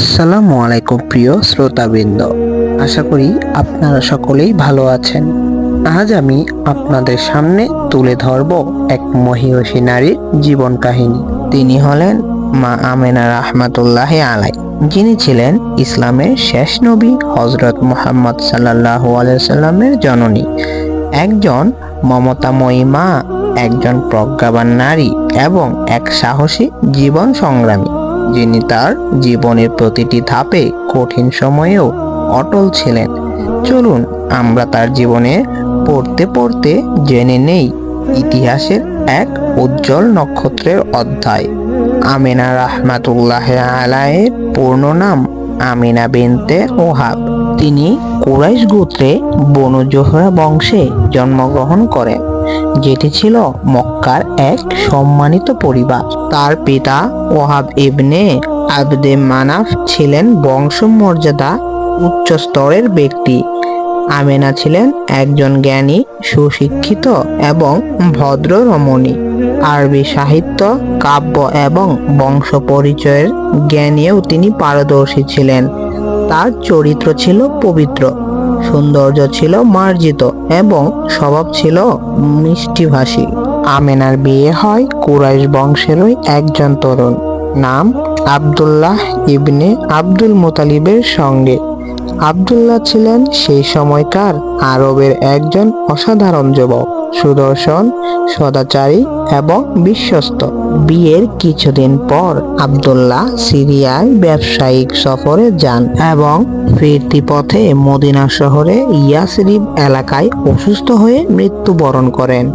আসসালামু আলাইকুম প্রিয় শ্রোতাবৃন্দ। আশা করি আপনারা সকলেই ভালো আছেন। আজ আমি আপনাদের সামনে তুলে ধরব এক মহিষী নারীর জীবন কাহিনী। তিনি হলেন মা আমেনা রহমাতুল্লাহ আলাই যিনি ছিলেন ইসলামের শেষ নবী হজরত মোহাম্মদ সাল্লাহ সাল্লামের জননী। একজন মমতাময়ী মা, একজন প্রজ্ঞাবান নারী এবং এক সাহসী জীবন সংগ্রামী। যিনি তার জীবনের প্রতিটি ধাপে কঠিন সময়েও অটল ছিলেন। চলুন, আমরা তার জীবনে পড়তে পড়তে জেনে নেই ইতিহাসের এক উজ্জ্বল নক্ষত্রের অধ্যায়। আমিনা রাহমাতুল্লাহ আলায়ের পূর্ণ নাম আমিনা বিনতে ওহাব। তিনি কুরাইশ গোত্রে বনু জোহরা বংশে জন্মগ্রহণ করেন। যেটি ছিল মক্কার এক সম্মানিত পরিবার। তার পিতা ওহাব ইবনে আবদে মানাফ ছিলেন বংশমর্যাদা উচ্চ স্তরের ব্যক্তি। আমেনা ছিলেন একজন জ্ঞানী, সুশিক্ষিত এবং ভদ্র রমণী। আরবি সাহিত্য, কাব্য এবং বংশ পরিচয়ের জ্ঞানেও তিনি পারদর্শী ছিলেন। তার চরিত্র ছিল পবিত্র। সৌন্দর্য ছিল মার্জিত এবং স্বভাব ছিল মিষ্টিভাষী। আমেনার বিয়ে হয় কুরাইশ বংশেরই একজন তরুণ, নাম আব্দুল্লাহ ইবনে আব্দুল মুতালিবের সঙ্গে। আব্দুল্লাহ ছিলেন সেই সময়কার আরবের একজন অসাধারণ যুবক, সুদর্শন, সদাচারী এবং বিশ্বস্ত। বিয়ের কিছুদিন পর আব্দুল্লাহ সিরিয়ায় ব্যবসায়িক সফরে যান এবং ফিরতি পথে মদিনা শহরে ইয়াসরিব এলাকায় অসুস্থ হয়ে মৃত্যুবরণ করেন।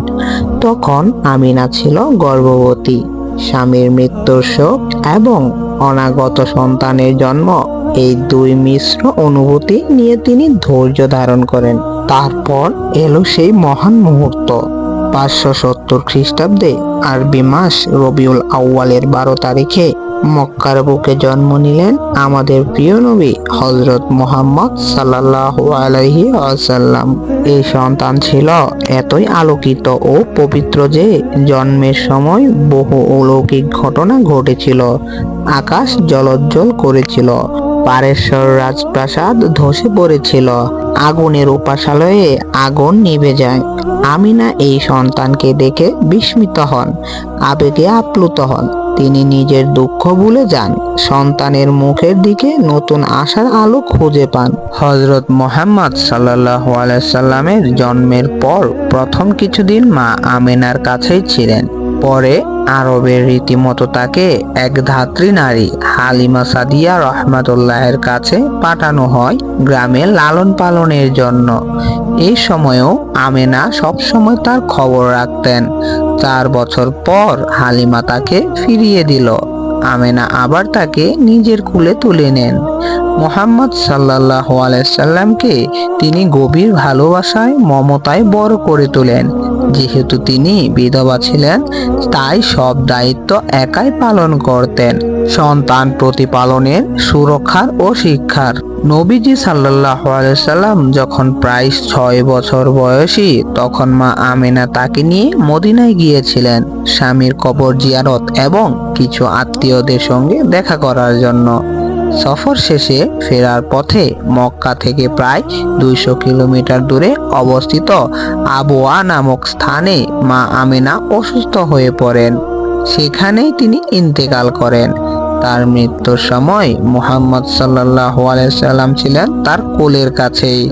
তখন আমিনা ছিল গর্ভবতী। স্বামীর মৃত্যুর শোক এবং অনাগত সন্তানের জন্ম এই দুই মিশ্র অনুভূতি নিয়ে তিনি ধৈর্য ধারণ করেন। তারপর এলো সেই মহান মুহূর্ত। পাঁচশো সত্তর খ্রিস্টাব্দে আরবি মাস রবিউল আউয়ালের বারো তারিখে মক্কার বুকে জন্ম নিলেন আমাদের প্রিয় নবী হজরত মোহাম্মদ সাল্লাহ আলাইহি আসাল্লাম এই সন্তান ছিল এতই আলোকিত ও পবিত্র যে জন্মের সময় বহু অলৌকিক ঘটনা ঘটেছিল। আকাশ জলজ্জল করেছিল। পারেশ্বর রাজপ্রাসাদ ধসে পড়েছিল। আগুনের উপাসালয়ে আগুন নিভে যায়। আমিনা এই সন্তানকে দেখে বিস্মিত হন, আবেগে আপ্লুত হন। তিনি নিজের দুঃখ ভুলে যান। সন্তানের মুখের দিকে নতুন আশার আলো খুঁজে পান। হজরত মোহাম্মদ সাল্লাহ সাল্লামের জন্মের পর প্রথম কিছুদিন মা আমিনার কাছেই ছিলেন। পরে আরবের রীতিমতো তাকে এক ধাত্রী নারী হালিমা সাদিয়া রহমাতুল্লাহের কাছে পাঠানো হয় গ্রামে লালন পালনের জন্য। এই সময়েও আমেনা সবসময় তার খবর রাখতেন। চার বছর পর হালিমা তাকে ফিরিয়ে দিল। আমেনা আবার তাকে নিজের কুলে তুলে নেন। মোহাম্মদ সাল্লাহ আলাইসাল্লামকে তিনি গভীর ভালোবাসায়, মমতায় বড় করে তোলেন। যেহেতু তিনি বিধবা ছিলেন, তাই সব দায়িত্ব একাই পালন করতেন। সন্তান প্রতিপালনের সুরক্ষার ও শিক্ষার। নবীজি সাল্লাহ সাল্লাম যখন প্রায় ছয় বছর বয়সী, তখন মা আমেনা তাকে নিয়ে মদিনায় গিয়েছিলেন স্বামীর কবর জিয়ারত এবং কিছু আত্মীয়দের সঙ্গে দেখা করার জন্য। সফর শেষে ফেরার পথে মক্কা থেকে প্রায় দুইশো কিলোমিটার দূরে অবস্থিত আবোয়া নামক স্থানে মা আমেনা অসুস্থ হয়ে পড়েন। সেখানেই তিনি ইন্তেকাল করেন। তার মৃত্যুর সময় মুহাম্মদ সাল্লাহ সাল্লাম ছিলেন তার কোলের কাছেই।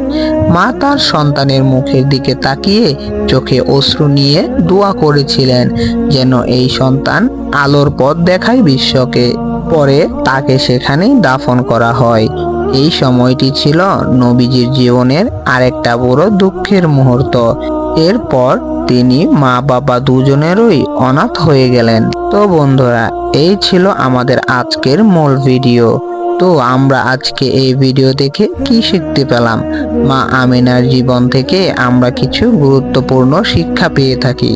মা তার সন্তানের মুখের দিকে তাকিয়ে চোখে অশ্রু নিয়ে দোয়া করেছিলেন যেন এই সন্তান আলোর পথ দেখায় বিশ্বকে। পরে তাকে সেখানেই দাফন করা হয়। এই সময়টি ছিল নবীজির জীবনের আরেকটা বড় দুঃখের মুহূর্ত। এরপর তিনি মা, বাবা দুজনেরই অনাথ হয়ে গেলেন। তো বন্ধুরা, এই ছিল আমাদের আজকের মূল ভিডিও। তো আমরা আজকে এই ভিডিও দেখে কি শিখতে পেলাম? মা আমিনার জীবন থেকে আমরা কিছু গুরুত্বপূর্ণ শিক্ষা পেয়ে থাকি।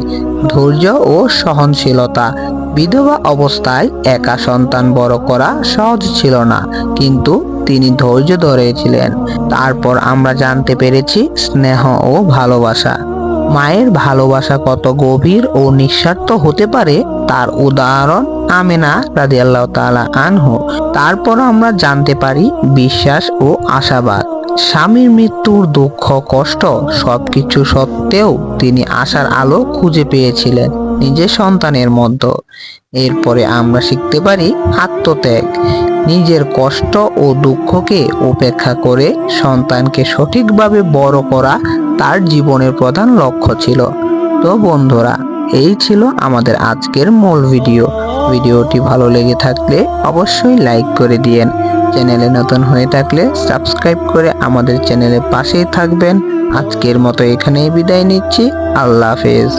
ধৈর্য ও সহনশীলতা। বিধবা অবস্থায় একা সন্তান বড় করা সহজ ছিল না, কিন্তু তিনি ধৈর্য ধরেছিলেন। তারপর আমরা জানতে পেরেছি স্নেহ ও ভালোবাসা। মায়ের ভালোবাসা কত গভীর ও নিঃস্বার্থ হতে পারে তার উদাহরণ আমেনা রাদিয়াল্লাহ তাআলা আনহু। তারপর আমরা জানতে পারি বিশ্বাস ও আশাবাদ। স্বামীর মৃত্যুর দুঃখ, কষ্ট সবকিছু সত্ত্বেও তিনি আশার আলো খুঁজে পেয়েছিলেন নিজের সন্তানের মধ্যে। এরপরে আমরা শিখতে পারি আত্মত্যাগ। নিজের কষ্ট ও দুঃখকে উপেক্ষা করে সন্তানকে সঠিকভাবে বড় করা তার জীবনের প্রধান লক্ষ্য ছিল। তো বন্ধুরা, এই ছিল আমাদের আজকের মূল ভিডিও। ভিডিওটি ভালো লেগে থাকলে অবশ্যই লাইক করে দিয়েন। চ্যানেলে নতুন হয়ে থাকলে সাবস্ক্রাইব করে আমাদের চ্যানেলের পাশেই থাকবেন। আজকের মতো এখানেই বিদায় নিচ্ছি। আল্লাহ হাফেজ।